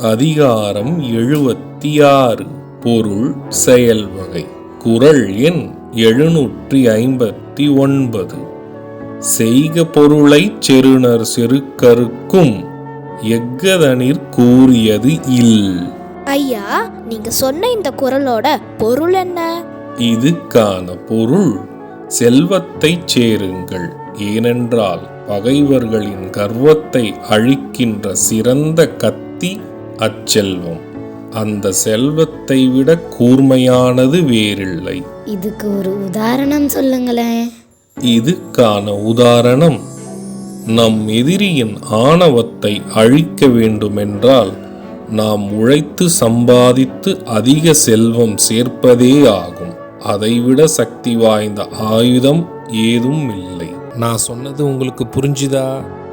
அதிகாரம் எழுபத்தி ஆறு பொருள் செயல் வகை. குரல் எண் எழுநூற்றி ஐம்பத்தி ஒன்பது. செய்க பொருளைச் செருணர் செருக்கருக்கும் எக்கதனிற் கூறியது இல். ஐயா நீங்க சொன்ன இந்த குரலோட பொருள் என்ன? இதுக்கான பொருள் செல்வத்தைச் சேருங்கள். ஏனென்றால் பகைவர்களின் கர்வத்தை அழிக்கின்ற சிறந்த கத்தி அச்செல்வம். அந்த செல்வத்தை விட கூர்மையானது வேறில்லை. இதுக்கு ஒரு உதாரணம் சொல்லுங்களேன் இதுக்கான உதாரணம் நம் எதிரியின் ஆணவத்தை அழிக்க வேண்டுமென்றால் நாம் உழைத்து சம்பாதித்து அதிக செல்வம் சேர்ப்பதே ஆகும். அதைவிட சக்தி வாய்ந்த ஆயுதம் ஏதும் இல்லை. நான் சொன்னது உங்களுக்கு புரிஞ்சுதா?